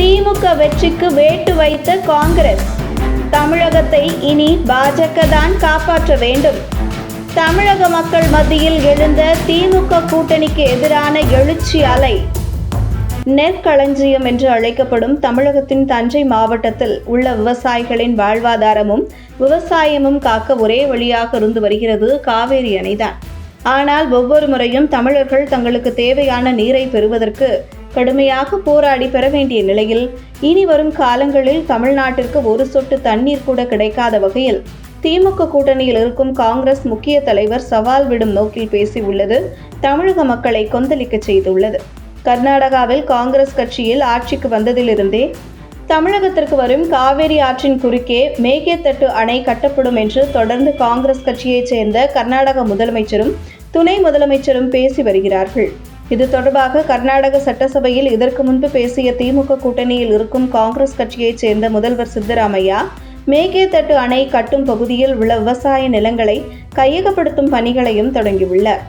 திமுக வெற்றிக்கு வேட்டு வைத்த காங்கிரஸ். தமிழகத்தை இனி பாஜக தான் காப்பாற்ற வேண்டும். தமிழக மக்கள் மத்தியில் எழுந்த திமுக கூட்டணிக்கு எதிரான எழுச்சி அலை. நெற்களஞ்சியம் என்று அழைக்கப்படும் தமிழகத்தின் தஞ்சை மாவட்டத்தில் உள்ள விவசாயிகளின் வாழ்வாதாரமும் விவசாயமும் காக்க ஒரே வழியாக இருந்து வருகிறது காவேரி அணைதான். ஆனால் ஒவ்வொரு முறையும் தமிழர்கள் தங்களுக்கு தேவையான நீரை பெறுவதற்கு கடுமையாக போராடி பெற வேண்டிய நிலையில் இனி வரும் காலங்களில் தமிழ்நாட்டிற்கு ஒரு சொட்டு தண்ணீர் கூட கிடைக்காத வகையில் திமுக கூட்டணியில் இருக்கும் காங்கிரஸ் முக்கிய தலைவர் சவால் விடும் நோக்கில் பேசியுள்ளது தமிழக மக்களை கொந்தளிக்க செய்துள்ளது. கர்நாடகாவில் காங்கிரஸ் கட்சியில் ஆட்சிக்கு வந்ததிலிருந்தே தமிழகத்திற்கு வரும் காவேரி ஆற்றின் குறுக்கே மேகேத்தட்டு அணை கட்டப்படும் என்று தொடர்ந்து காங்கிரஸ் கட்சியைச் சேர்ந்த கர்நாடக முதலமைச்சரும் துணை முதலமைச்சரும் பேசி வருகிறார்கள். இது தொடர்பாக கர்நாடக சட்டசபையில் இதற்கு முன்பு பேசிய திமுக கூட்டணியில் இருக்கும் காங்கிரஸ் கட்சியைச் சேர்ந்த முதல்வர் சித்தராமையா மேகேத்தட்டு அணை கட்டும் பகுதியில் உள்ள விவசாய நிலங்களை கையகப்படுத்தும் பணிகளையும் தொடங்கியுள்ளார்.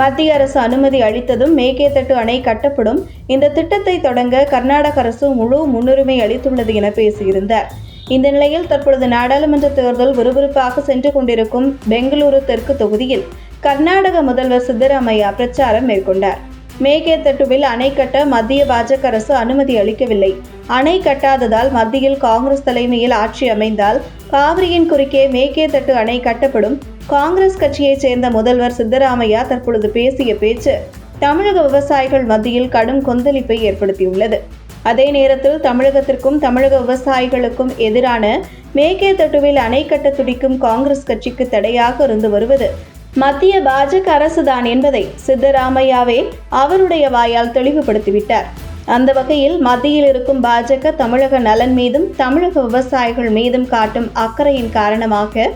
மத்திய அரசு அனுமதி அளித்ததும் மேகேதட்டு அணை கட்டப்படும். இந்த திட்டத்தை தொடங்க கர்நாடக அரசு முழு முன்னுரிமை அளித்துள்ளது என பேசியிருந்தார். இந்த நிலையில் தற்பொழுது நாடாளுமன்ற தேர்தல் விறுவிறுப்பாக சென்று கொண்டிருக்கும் பெங்களூரு தெற்கு தொகுதியில் கர்நாடக முதல்வர் சித்தராமையா பிரச்சாரம் மேற்கொண்டார். மேகேதட்டுவில் அணை கட்ட மத்திய பாஜக அரசு அனுமதி அளிக்கவில்லை. அணை கட்டாததால் மத்தியில் காங்கிரஸ் தலைமையில் ஆட்சி அமைந்தால் காவிரியின் குறுக்கே மேகேதட்டு அணை கட்டப்படும். காங்கிரஸ் கட்சியைச் சேர்ந்த முதல்வர் சித்தராமையா தற்பொழுது பேசிய பேச்சு தமிழக விவசாயிகள் மத்தியில் கடும் கொந்தளிப்பை ஏற்படுத்தியுள்ளது. அதே நேரத்தில் தமிழகத்திற்கும் தமிழக விவசாயிகளுக்கும் எதிரான மேகேத்தட்டுவில் அணை கட்ட துடிக்கும் காங்கிரஸ் கட்சிக்கு தடையாக இருந்து வருவது மத்திய பாஜக அரசுதான் என்பதை சித்தராமையாவே அவருடைய வாயால் தெளிவுபடுத்திவிட்டார். அந்த வகையில் மத்தியில் இருக்கும் பாஜக தமிழக நலன் மீதும் தமிழக விவசாயிகள் மீதும் காட்டும் அக்கறையின் காரணமாக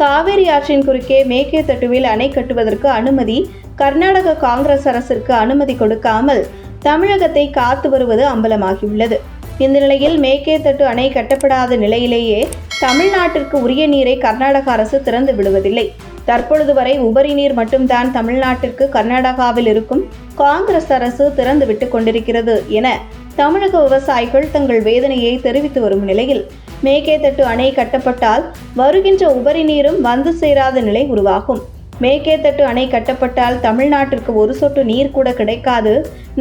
காவிரி ஆற்றின் குறுக்கே மேகேதட்டுவில் அணை கட்டுவதற்கு அனுமதி கர்நாடக காங்கிரஸ் அரசிற்கு அனுமதி கொடுக்காமல் தமிழகத்தை காத்து வருவது அம்பலமாகியுள்ளது. இந்த நிலையில் மேகேதட்டு அணை கட்டப்படாத நிலையிலேயே தமிழ்நாட்டிற்கு உரிய நீரை கர்நாடக அரசு திறந்து விடுவதில்லை. தற்பொழுது வரை உபரி நீர் மட்டும்தான் தமிழ்நாட்டிற்கு கர்நாடகாவில் இருக்கும் காங்கிரஸ் அரசு திறந்து விட்டு கொண்டிருக்கிறது என தமிழக விவசாயிகள் தங்கள் வேதனையை தெரிவித்து வரும் நிலையில் மேகேதட்டு அணை கட்டப்பட்டால் வருகின்ற உபரி நீரும் வந்து சேராத நிலை உருவாகும். மேகேத்தட்டு அணை கட்டப்பட்டால் தமிழ்நாட்டிற்கு ஒரு சொட்டு நீர் கூட கிடைக்காது.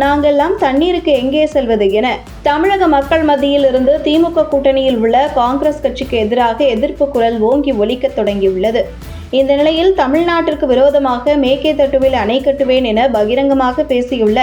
நாங்கெல்லாம் தண்ணீருக்கு எங்கே செல்வது என தமிழக மக்கள் மத்தியில் இருந்து திமுக கூட்டணியில் உள்ள காங்கிரஸ் கட்சிக்கு எதிராக எதிர்ப்பு குரல் ஓங்கி ஒலிக்கத் தொடங்கியுள்ளது. இந்த நிலையில் தமிழ்நாட்டிற்கு விரோதமாக மேகேத்தட்டுவில் அணை கட்டுவேன் என பகிரங்கமாக பேசியுள்ள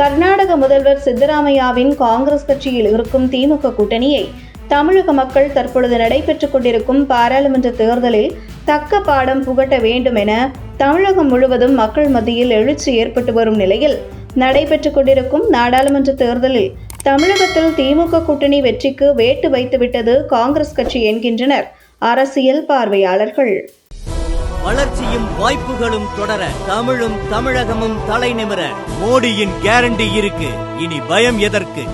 கர்நாடக முதல்வர் சித்தராமையாவின் காங்கிரஸ் கட்சியில் இருக்கும் திமுக கூட்டணியை தமிழக மக்கள் தற்பொழுது நடைபெற்றுக் கொண்டிருக்கும் பாராளுமன்ற தேர்தலில் தக்க பாடம் புகட்ட வேண்டும் என தமிழகம் முழுவதும் மக்கள் மத்தியில் எழுச்சி ஏற்பட்டு வரும் நிலையில் நடைபெற்றுக் கொண்டிருக்கும் நாடாளுமன்ற தேர்தலில் தமிழகத்தில் திமுக கூட்டணி வெற்றிக்கு வேட்டு வைத்துவிட்டது காங்கிரஸ் கட்சி என்கின்றனர் அரசியல் பார்வையாளர்கள். வளர்ச்சியும் வாய்ப்புகளும் தொடர தமிழும் தமிழகமும் தலைநிமிர மோடியின் கேரண்டி இருக்கு. இனி பயம் எதற்கு?